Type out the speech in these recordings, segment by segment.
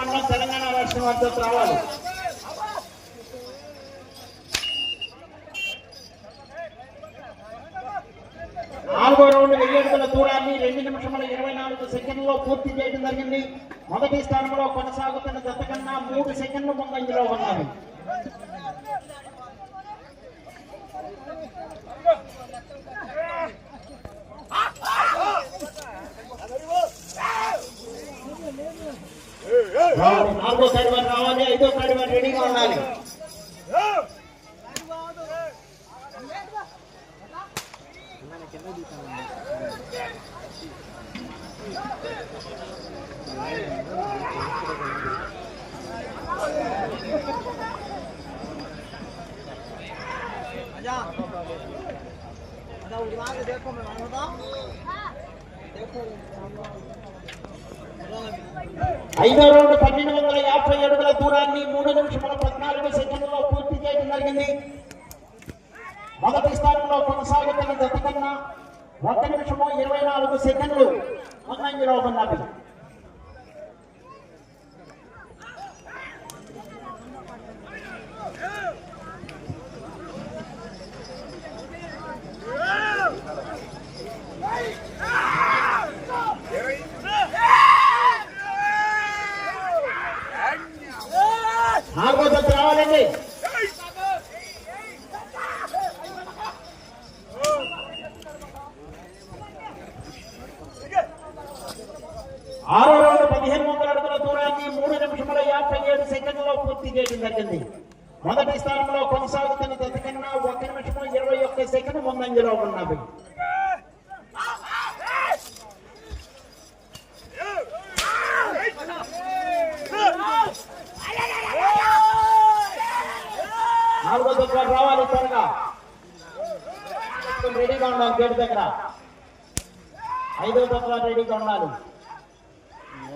మండలం తెలంగాణ రాష్ట్రం అంతా రావాలి. నాలుగో రౌండ్ వెయ్యి అడుగుల దూరాన్ని రెండు నిమిషముల ఇరవై నాలుగు సెకండ్లో పూర్తి చేయడం జరిగింది. మొదటి స్థానంలో కొనసాగుతున్న జత కన్నా మూడు సెకండ్లు ముందంజలో ఉన్నది రావాలి. నాలుగో కడివారు రావాలి ఐదో కడివారు రెడీగా ఉండాలి ఐదో రౌండ్ పన్నెండు వందల యాభై అడుగుల దూరాన్ని మూడు నిమిషముల పద్నాలుగు సెకండ్లలో పూర్తి చేయడం జరిగింది. మొదటి స్థానంలో కొనసాగుతున్న జత కన్నా ఒక నిమిషము ఇరవై నాలుగు సెకండ్లు ముందంజలో ఉన్నది నాలుగో జత రావాలండి ఆరో రౌండ్ పదిహేను వందల అడుగుల దూరాన్ని మూడు నిమిషముల యాభై ఏడు సెకండ్లో పూర్తి చేయడం జరిగింది. మొదటి స్థానంలో కొనసాగుతున్న జత ఒక నిమిషము ఇరవై ఒక్క సెకండ్ ముందంజలో ఉన్నది. నాలుగో దగ్గర రావాలి త్వరగా. రెడీగా ఉండాలి గేట్ దగ్గర. ఐదో దగ్గర రెడీగా ఉండాలి.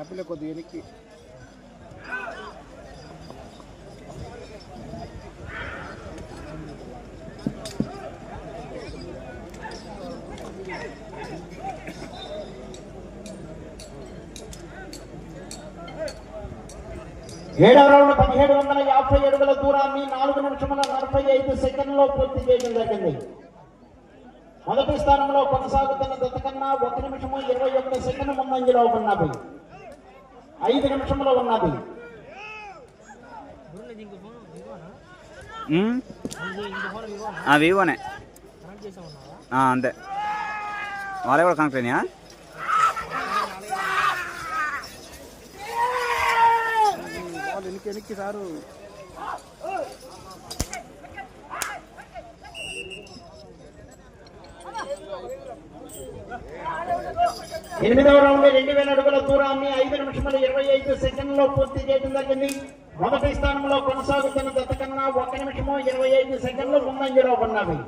యాపిల్ కొద్దిగా వెనక్కి. ఏడవ రౌండ్ పదిహేడు వందల యాభై అడుగుల దూరాన్ని నాలుగు నిమిషముల నలభై ఐదు సెకండ్లో పూర్తి చేయడం జరిగింది. మొదటి స్థానంలో కొనసాగుతున్న దత్తకన్నా కన్నా ఒక నిమిషము ఇరవై ఒకటి సెకండ్ ముందంజలో ఉన్నది ఐదు నిమిషంలో ఉన్నది. వివోనే. ఆ, అంతే. వాళ్ళే కూడా కనెక్ట్ అయినాయా? వాళ్ళు వెనక్కి వెనక్కి సారు ఎనిమిదవ రౌండ్ రెండు వేల అడుగుల దూరాన్ని ఐదు నిమిషముల ఇరవై ఐదు సెకండ్లో పూర్తి చేయడం జరిగింది. మొదటి స్థానంలో కొనసాగుతున్న జత కన్నా ఒక నిమిషము ఇరవై ఐదు సెకండ్లు ముందంజలో ఉన్నవి.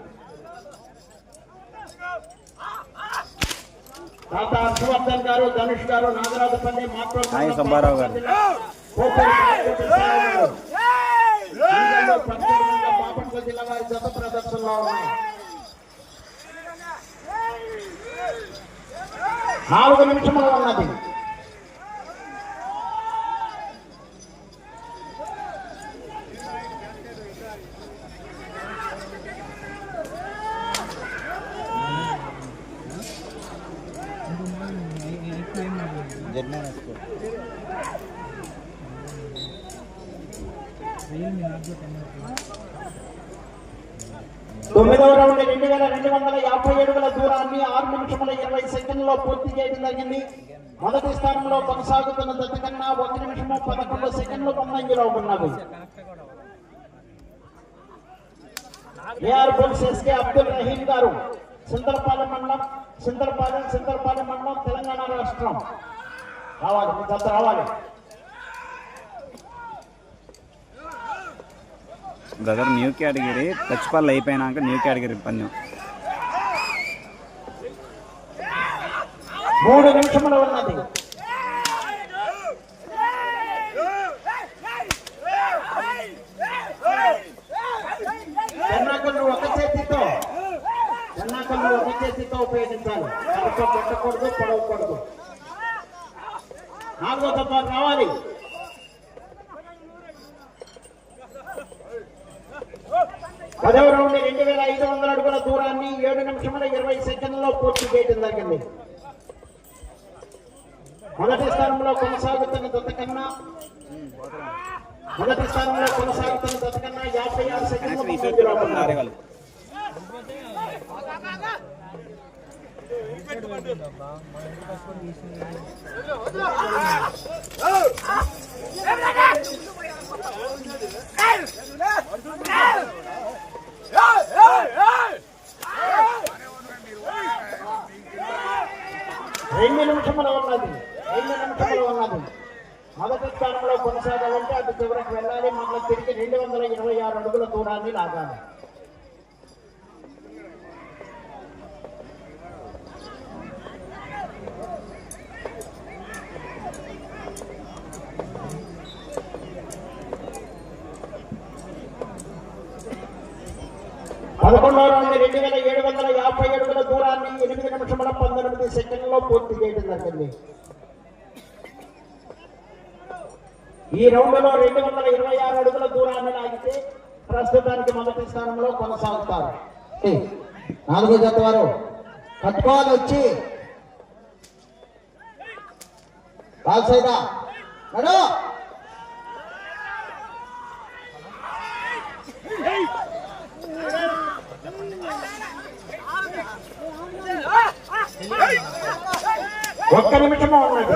తాత హర్షవర్ధన్ గారు ధనుష్ గారు మాట్లాడుతున్నారు సుబ్బారావు గారు. బాపట్ల జిల్లా వారి జత ప్రదర్శనలో ఉన్నాయి. నాలుగు నిమిషములు ఉన్నది. తొమ్మిదవ రౌండ్ రెండు వేల రెండు వందల యాభై అడుగుల దూరాన్ని ఆరు నిమిషముల ఇరవై సెకండ్లో పూర్తి చేయడం జరిగింది. మొదటి స్థానంలో కొనసాగుతున్న జత కన్నా ఒక నిమిషము పదకొండు సెకండ్లు ముందంజలో ఉన్నవి. AR bulls SK Abdul Rahim గారు సుందరపాలెం మండలం సుందరపాలెం సుందరపాలెం మండలం తెలంగాణ రాష్ట్రం. రావాలి రావాలి. బ్రదర్ న్యూ కేటగిరీ టచ్పాల్ అయిపోయినాక న్యూ కేటగిరీ పందెం మూడు నిమిషముల ఉన్నది. ఒక చేతితో ఒక చేతితో ఉపయోగించాలి. పెట్టకూడదు పొడవకూడదు. నాలుగో తప్ప రావాలి. పదవ రౌండ్ రెండు వేల ఐదు వందల అడుగుల దూరాన్ని ఏడు నిమిషముల ఇరవై సెకండ్లలో పూర్తి చేయడం జరిగింది మొదటి స్థానంలో కొనసాగుతున్న దత్తకన్నా మొదటి స్థానంలో కొనసాగుతున్న దత్తకన్నా యాభై ఆరు సెకండ్ల. వాళ్ళు రెండు నిమిషములు ఉన్నది. రెండు నిమిషములు ఉన్నది. మొదటి స్థానంలో కొనసాగాలంటే అది చివరికి వెళ్ళాలి. మళ్ళీ తిరిగి రెండు వందల ఇరవై ఆరు అడుగుల దూరాన్ని లాగాలి. పదకొండవ రౌండ్ రెండు వేల ఏడు వందల యాభై అడుగుల దూరాన్ని ఎనిమిది నిమిషముల పంతొమ్మిది సెకండ్లో పూర్తి చేయడం జరిగింది. ఈ రౌండ్లో రెండు వందల ఇరవై ఆరు అడుగుల దూరాన్ని లాగితే ప్రస్తుతానికి మొదటి స్థానంలో కొనసాగుతారు. నాలుగో జత వారు కట్టుకోవాలి వచ్చి. కాల్సైదా నడు. ఒక్క నిమిషము ఉన్నది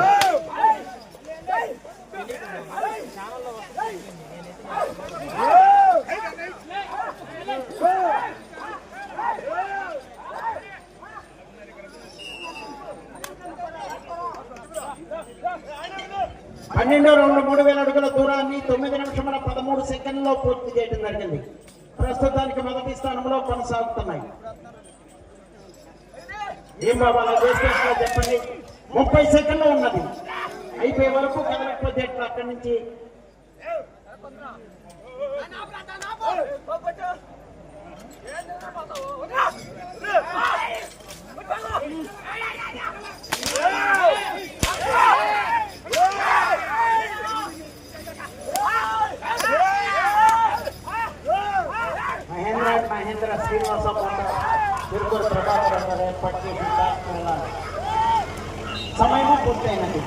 పన్నెండు రెండు మూడు వేల అడుగుల దూరాన్ని తొమ్మిది నిమిషముల పదమూడు సెకండ్లో పూర్తి చేయడం జరిగింది. ప్రస్తుతానికి మొదటి స్థానంలో కొనసాగుతున్నాయి. ఏం బాబా చెప్పండి. ముప్పై సెకండ్లు ఉన్నది అయిపోయే వరకు కదలకపోతే ఎట్లా అక్కడి నుంచి మహేంద్ర అండ్ మహేంద్ర శ్రీనివాస కొండ తిరుపతి ప్రభాకర్ గారు ఏర్పాటు చేసిన కార్యక్రమాలు సమయము పూర్తయినది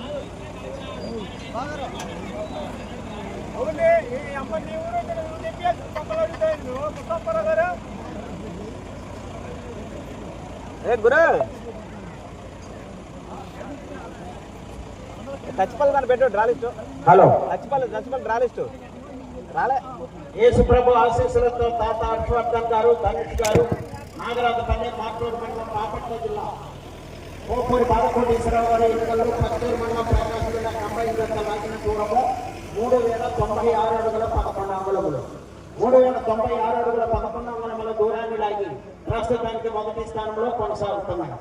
ఏ గురు. చచ్చిపల్లి దాన్ని పెట్టు draw list. Hello. Chachipalli Chachipalli draw list. రాలే. యేసుప్రభు ఆశీస్సులతో తాత హర్షవర్ధన్ గారు ధనుష్ గారు నాగరాజపల్లి మాటూరు మండలం బాపట్ల జిల్లా. కోపూరి బాలకోటేశ్వరరావు గారి పత్తూరు మండలం ప్రకాశం లాగిన దూరము మూడు వేల తొంభై ఆరు అడుగుల పదకొండు అంగుళములు. మూడు వేల తొంభై ఆరు అడుగుల పదకొండు అంగుళముల దూరాన్ని లాగి ప్రస్తుతానికి మొదటి స్థానంలో కొనసాగుతున్నాయి.